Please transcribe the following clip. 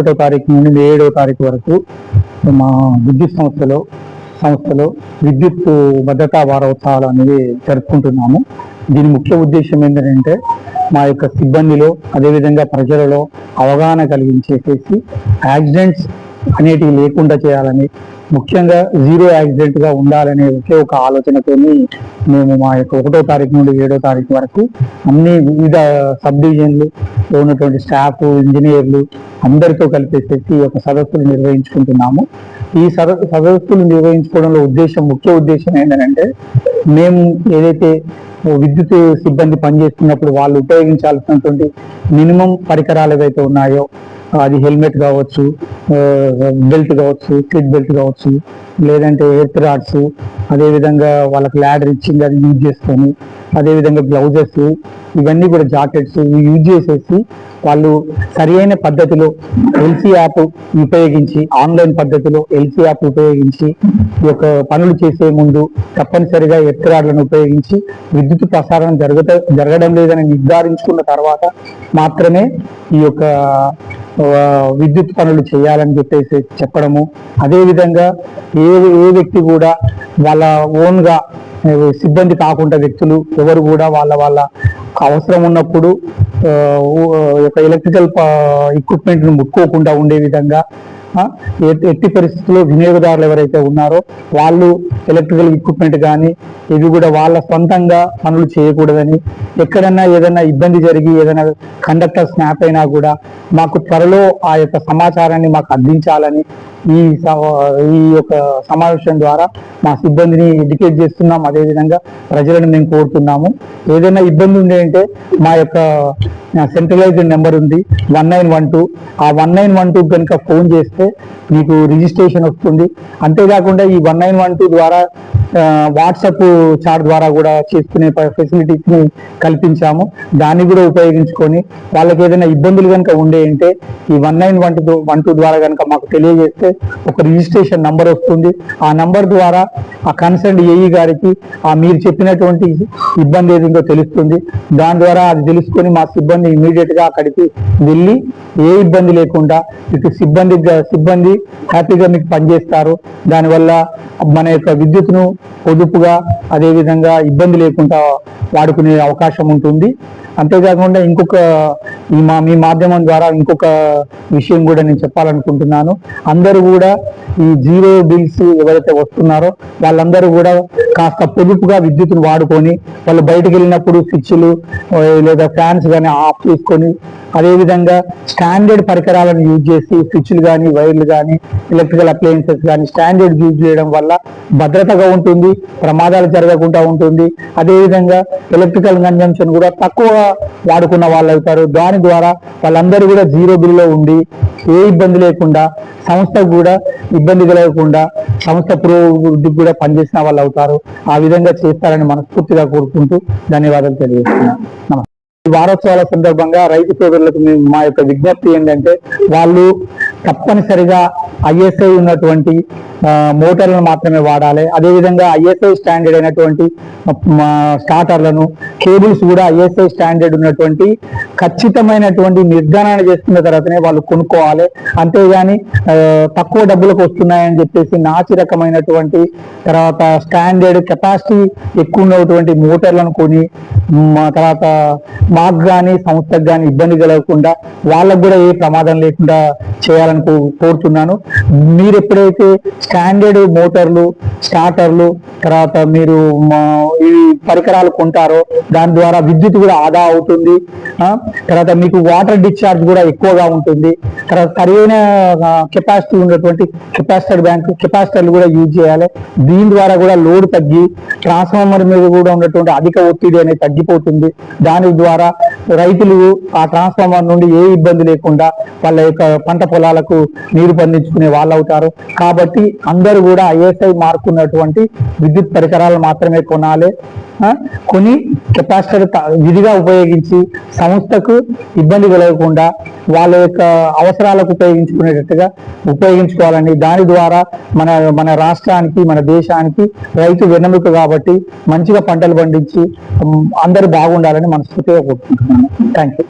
ఒకటో తారీఖు నుండి మే తారీఖు వరకు మా విద్యుత్ సంస్థలో సంస్థలో విద్యుత్ భద్రతా వారోత్సవాలు అనేవి జరుపుకుంటున్నాము. దీని ముఖ్య ఉద్దేశం ఏంటంటే మా యొక్క సిబ్బందిలో అదేవిధంగా ప్రజలలో అవగాహన కలిగించేసేసి యాక్సిడెంట్స్ అనేటివి లేకుండా చేయాలని ముఖ్యంగా జీరో యాక్సిడెంట్గా ఉండాలనే ఒకే ఒక ఆలోచనతోని మేము మా యొక్క ఒకటో తారీఖు నుండి ఏడో తారీఖు వరకు అన్ని వివిధ సబ్ డివిజన్లు ఉన్నటువంటి స్టాఫ్ ఇంజనీర్లు అందరితో కలిపేసేసి ఈ యొక్క సదస్సులు నిర్వహించుకుంటున్నాము. ఈ సద సదస్సులు నిర్వహించుకోవడంలో ఉద్దేశం ముఖ్య ఉద్దేశం ఏంటంటే మేము ఏదైతే విద్యుత్ సిబ్బంది పనిచేస్తున్నప్పుడు వాళ్ళు ఉపయోగించాల్సినటువంటి మినిమం పరికరాలు ఏవైతే ఉన్నాయో అది హెల్మెట్ కావచ్చు బెల్ట్ కావచ్చు కిట్ బెల్ట్ కావచ్చు లేదంటే ఎయిర్ రాడ్స్ అదేవిధంగా వాళ్ళకి ల్యాడర్ ఇచ్చింది అది యూజ్ చేసుకొని అదేవిధంగా గ్లౌజెస్ ఇవన్నీ కూడా జాకెట్స్ ఇవి యూజ్ చేసేసి వాళ్ళు సరి అయిన పద్ధతిలో ఎల్సీ యాప్ ఉపయోగించి ఆన్లైన్ పద్ధతిలో ఎల్సీ యాప్ ఉపయోగించి ఈ యొక్క పనులు చేసే ముందు తప్పనిసరిగా ఎత్తిరాడ్లను ఉపయోగించి విద్యుత్ ప్రసారం జరగట జరగడం లేదని నిర్ధారించుకున్న తర్వాత మాత్రమే ఈ యొక్క విద్యుత్ పనులు చేయాలని చెప్పేసి చెప్పడము. అదేవిధంగా ఏ ఏ వ్యక్తి కూడా వాళ్ళ ఓన్గా సిబ్బంది కాకుండా వ్యక్తులు ఎవరు కూడా వాళ్ళ వాళ్ళ అవసరం ఉన్నప్పుడు ఒక ఎలక్ట్రికల్ ఎక్విప్మెంట్ను ముట్టుకోకుండా ఉండే విధంగా ఎట్టి పరిస్థితుల్లో వినియోగదారులు ఎవరైతే ఉన్నారో వాళ్ళు ఎలక్ట్రికల్ ఎక్విప్మెంట్ కానీ ఇవి కూడా వాళ్ళ సొంతంగా పనులు చేయకూడదని ఎక్కడన్నా ఏదైనా ఇబ్బంది జరిగి ఏదైనా కండక్టర్ స్నాప్ అయినా కూడా మాకు త్వరలో ఆ యొక్క సమాచారాన్ని మాకు అందించాలని ఈ స- ఈ యొక్క సమావేశం ద్వారా మా సిబ్బందిని ఎడ్యుకేట్ చేస్తున్నాం. అదేవిధంగా ప్రజలను మేము కోరుతున్నాము. ఏదైనా ఇబ్బంది ఉంది అంటే మా యొక్క సెంట్రలైజ్డ్ నెంబర్ ఉంది. వన్ నైన్ వన్ టూ ఆ వన్ నైన్ వన్ టూ కనుక ఫోన్ చేస్తే మీకు రిజిస్ట్రేషన్ వస్తుంది. అంతేకాకుండా ఈ వన్ నైన్ వన్ టూ ద్వారా వాట్సాప్ చాట్ ద్వారా కూడా చేసుకునే ఫెసిలిటీస్ని కల్పించాము. దాన్ని కూడా ఉపయోగించుకొని వాళ్ళకి ఏదైనా ఇబ్బందులు కనుక ఉండే అంటే ఈ one nine one two one two ద్వారా కనుక మాకు తెలియజేస్తే ఒక రిజిస్ట్రేషన్ నంబర్ వస్తుంది. ఆ నంబర్ ద్వారా ఆ కన్సర్న్ ఏఈ గారికి ఆ మీరు చెప్పినటువంటి ఇబ్బంది ఏదో తెలుస్తుంది. దాని ద్వారా అది తెలుసుకొని మా సిబ్బంది ఇమీడియట్గా అక్కడికి వెళ్ళి ఏ ఇబ్బంది లేకుండా ఇటు సిబ్బంది సిబ్బంది హ్యాపీగా మీకు పనిచేస్తారు. దానివల్ల మన యొక్క విద్యుత్ను పొదుపుగా అదేవిధంగా ఇబ్బంది లేకుండా వాడుకునే అవకాశం ఉంటుంది. అంతేకాకుండా ఇంకొక ఈ మా మీ మాధ్యమం ద్వారా ఇంకొక విషయం కూడా నేను చెప్పాలనుకుంటున్నాను. అందరూ కూడా ఈ జీరో బిల్స్ ఎవరైతే వస్తున్నారో వాళ్ళందరూ కూడా కాస్త పొదుపుగా విద్యుత్ను వాడుకొని వాళ్ళు బయటకు వెళ్ళినప్పుడు స్విచ్లు లేదా ఫ్యాన్స్ కానీ ఆఫ్ చేసుకొని అదేవిధంగా స్టాండర్డ్ పరికరాలను యూజ్ చేసి స్విచ్లు కానీ వైర్లు కానీ ఎలక్ట్రికల్ అప్లయన్సెస్ కానీ స్టాండర్డ్ యూజ్ చేయడం వల్ల భద్రతగా ఉంటుంది ప్రమాదాలు జరగకుండా ఉంటుంది. అదేవిధంగా ఎలక్ట్రికల్ కన్జంప్షన్ కూడా తక్కువ వాడుకున్న వాళ్ళు అవుతారు. దాని ద్వారా వాళ్ళందరూ కూడా జీరో బిల్లో ఉండి ఏ ఇబ్బంది లేకుండా సంస్థకు కూడా ఇబ్బంది కలగకుండా సంస్థ పురోభివృద్ధికి కూడా పనిచేసిన వాళ్ళు అవుతారు. ఆ విధంగా చేస్తారని మనస్ఫూర్తిగా కోరుకుంటూ ధన్యవాదాలు తెలియజేస్తున్నాను. నమస్తే. ఈ వారోత్సవాల సందర్భంగా రైతు సోదరులకు మా యొక్క విజ్ఞప్తి ఏంటంటే వాళ్ళు తప్పనిసరిగా ఐఎస్ఐ ఉన్నటువంటి మోటార్లను మాత్రమే వాడాలి. అదేవిధంగా ఐఎస్ఐ స్టాండర్డ్ అయినటువంటి మా స్టార్టర్లను కేబుల్స్ కూడా ఐఎస్ఐ స్టాండర్డ్ ఉన్నటువంటి ఖచ్చితమైనటువంటి నిర్ధారణ చేసుకున్న తర్వాతనే వాళ్ళు కొనుక్కోవాలి. అంతేగాని తక్కువ డబ్బులకు వస్తున్నాయని చెప్పేసి నాచి రకమైనటువంటి తర్వాత స్టాండర్డ్ కెపాసిటీ ఎక్కువ ఉన్నటువంటి మోటార్లను కొని తర్వాత మాకు కానీ సంస్థకు కానీ ఇబ్బంది కలగకుండా వాళ్ళకు కూడా ఏ ప్రమాదం లేకుండా చేయాలి చేయాలని కోరుతున్నాను మీరు ఎప్పుడైతే స్టాండర్డ్ మోటార్లు స్టార్టర్లు తర్వాత మీరు మా, ఈ పరికరాలు కొంటారో దాని ద్వారా విద్యుత్ కూడా ఆదా అవుతుంది. తర్వాత మీకు వాటర్ డిశ్చార్జ్ కూడా ఎక్కువగా ఉంటుంది. తర్వాత సరైన కెపాసిటీ ఉన్నటువంటి కెపాసిటర్ బ్యాంక్ కెపాసిటర్లు కూడా యూజ్ చేయాలి. దీని ద్వారా కూడా లోడ్ తగ్గి ట్రాన్స్ఫార్మర్ మీద కూడా ఉన్నటువంటి అధిక ఒత్తిడి అనేది తగ్గిపోతుంది. దాని ద్వారా రైతులు ఆ ట్రాన్స్ఫార్మర్ నుండి ఏ ఇబ్బంది లేకుండా వాళ్ళ యొక్క పంట పొలాలకు నీరు పండించుకునే వాళ్ళు అవుతారు. కాబట్టి అందరూ కూడా ఐఎస్ఐ మార్కున్నటువంటి విద్యుత్ పరికరాలు మాత్రమే కొనాలి. ఆ, కొని కెపాసిటర్ విధిగా ఉపయోగించి సంస్థకు ఇబ్బంది కలగకుండా వాళ్ళ యొక్క అవసరాలకు ఉపయోగించుకునేటట్టుగా ఉపయోగించుకోవాలని దాని ద్వారా మన మన రాష్ట్రానికి మన దేశానికి రైతు వెన్నెముక కాబట్టి మంచిగా పంటలు పండించి అందరూ బాగుండాలని మనస్ఫూర్తిగా కోరుకుంటున్నాను. Thank you